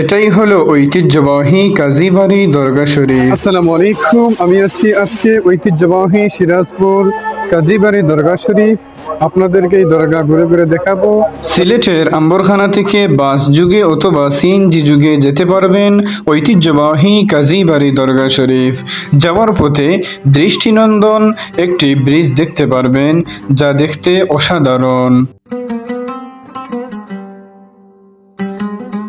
এটাই হলো ঐতিহ্যবাহী কাজীবাড়ি দরগা শরীফ। আসসালামু আলাইকুম আমি আছি আজকে ঐতিহ্যবাহী সিরাজপুর কাজীবাড়ি দরগা শরীফ। আপনাদেরকে এই দরগা ঘুরে ঘুরে দেখাবো। সিলেটের আম্বরখানা থেকে বাস যুগে অথবা সিএনজি যুগে যেতে পারবেন ঐতিহ্যবাহী কাজীবাড়ি দরগা শরীফ। যাওয়ার পথে দৃষ্টিনন্দন একটি ব্রিজ দেখতে পারবেন যা দেখতে অসাধারণ।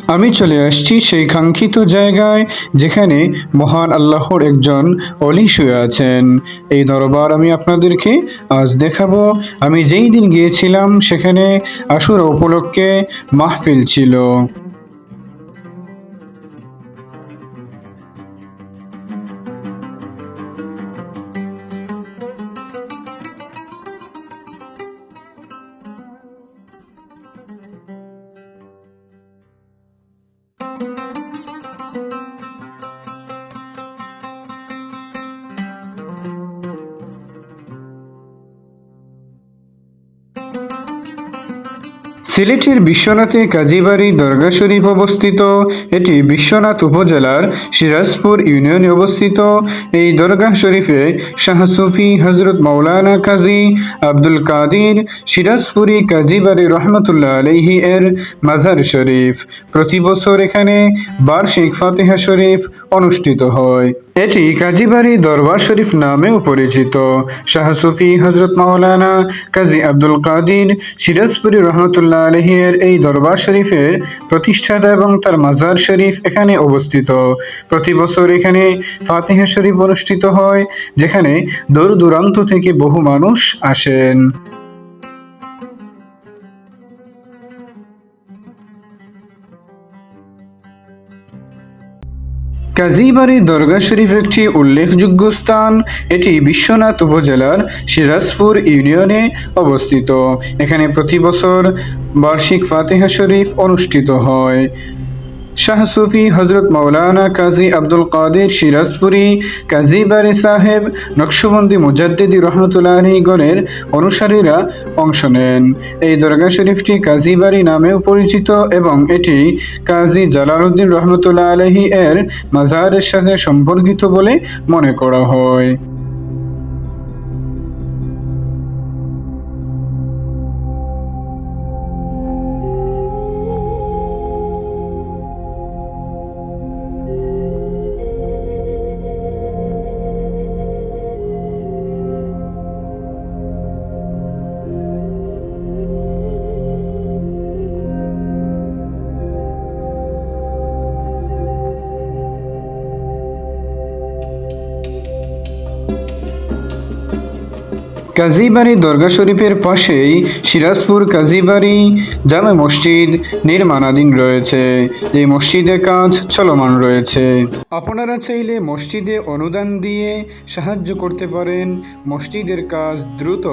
আমি চলে আসছি সেই কাঙ্ক্ষিত জায়গায় যেখানে মহান আল্লাহর একজন অলি শুয়ে আছেন। এই দরবার আমি আপনাদেরকে আজ দেখাবো। আমি যেই দিন গিয়েছিলাম, সেখানে আশুরা উপলক্ষে মাহফিল ছিল। সিলেটের বিশ্বনাথে কাজীবাড়ি দরগা শরীফ অবস্থিত। এটি বিশ্বনাথ উপজেলার সিরাজপুর ইউনিয়নে অবস্থিত। এই দরগা শরীফে শাহ সুফি হজরত মৌলানা কাজী আব্দুল কাদির সিরাজপুরি কাজীবাড়ি রহমতুল্লাহ আলহি এর মাজার শরীফ। প্রতি বছর এখানে বার্ষিক ফাতেহা শরীফ অনুষ্ঠিত হয়। এটি কাজীবাড়ি দরবার শরীফ নামেও পরিচিত। শাহ সুফি হজরত মাওলানা কাজী আব্দুল কাদির সিরাজপুরি রহমতুল্লাহ আলহিয়ের এই দরবার শরীফের প্রতিষ্ঠাতা এবং তার মাজার শরীফ এখানে অবস্থিত। প্রতি বছর এখানে ফাতেহ শরীফ অনুষ্ঠিত হয়, যেখানে দূর দূরান্ত থেকে বহু মানুষ আসেন। কাজীবাড়ি দরগা শরীফ একটি উল্লেখযোগ্য স্থান। এটি বিশ্বনাথ উপজেলার সিরাজপুর ইউনিয়নে অবস্থিত। এখানে প্রতি বছর বার্ষিক ফাতেহা শরীফ অনুষ্ঠিত হয়। শাহ সুফি হজরত মৌলানা কাজী আব্দুল কাদের সিরাজপুরি কাজী বারি সাহেব নকশবন্দি মুজাদ্দিদি রহমতুল্লাহ গণের অনুসারীরা অংশ নেন। এই দরগা শরীফটি কাজী বাড়ি নামেও পরিচিত এবং এটি কাজী জালালউদ্দিন রহমতুল্লাহ আলহি এর মাজারের সাথে সম্পর্কিত বলে মনে করা হয়। কাজীবাড়ি দরগা শরীফের পাশেই সিরাজপুর কাজীবাড়ি জামে মসজিদ নির্মাণাধীন রয়েছে। এই মসজিদের কাজ চলমান রয়েছে। আপনারা চাইলে মসজিদে অনুদান দিয়ে সাহায্য করতে পারেন। মসজিদের কাজ দ্রুত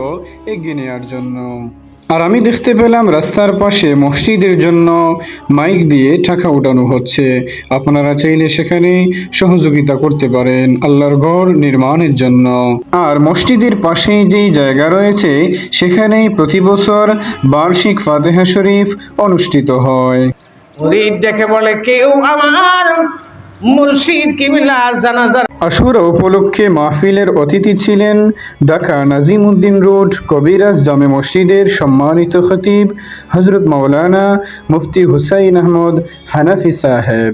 এগিয়ে নেওয়ার জন্য। আর আমি দেখতে পেলাম রাস্তার পাশে মসজিদের জন্য মাইক দিয়ে টাকা উঠানো হচ্ছে। আপনারা চাইলে সেখানে সহযোগিতা করতে পারেন আল্লাহর ঘর নির্মাণের জন্য। আর মসজিদের পাশেই যেই জায়গা রয়েছে, সেখানেই প্রতি বছর বার্ষিক ফাতেহা শরীফ অনুষ্ঠিত হয়। দেখে বলে, কেউ আমার মুর্শিদ কিবলা জানাজার। আশুরা উপলক্ষে মাহফিলের অতিথি ছিলেন ঢাকা নাজিমউদ্দিন রোড, কবিরাজ জামে মসজিদের সম্মানিত খতিব হজরত মাওলানা মুফতি হুসাইন আহমদ হানাফি সাহেব।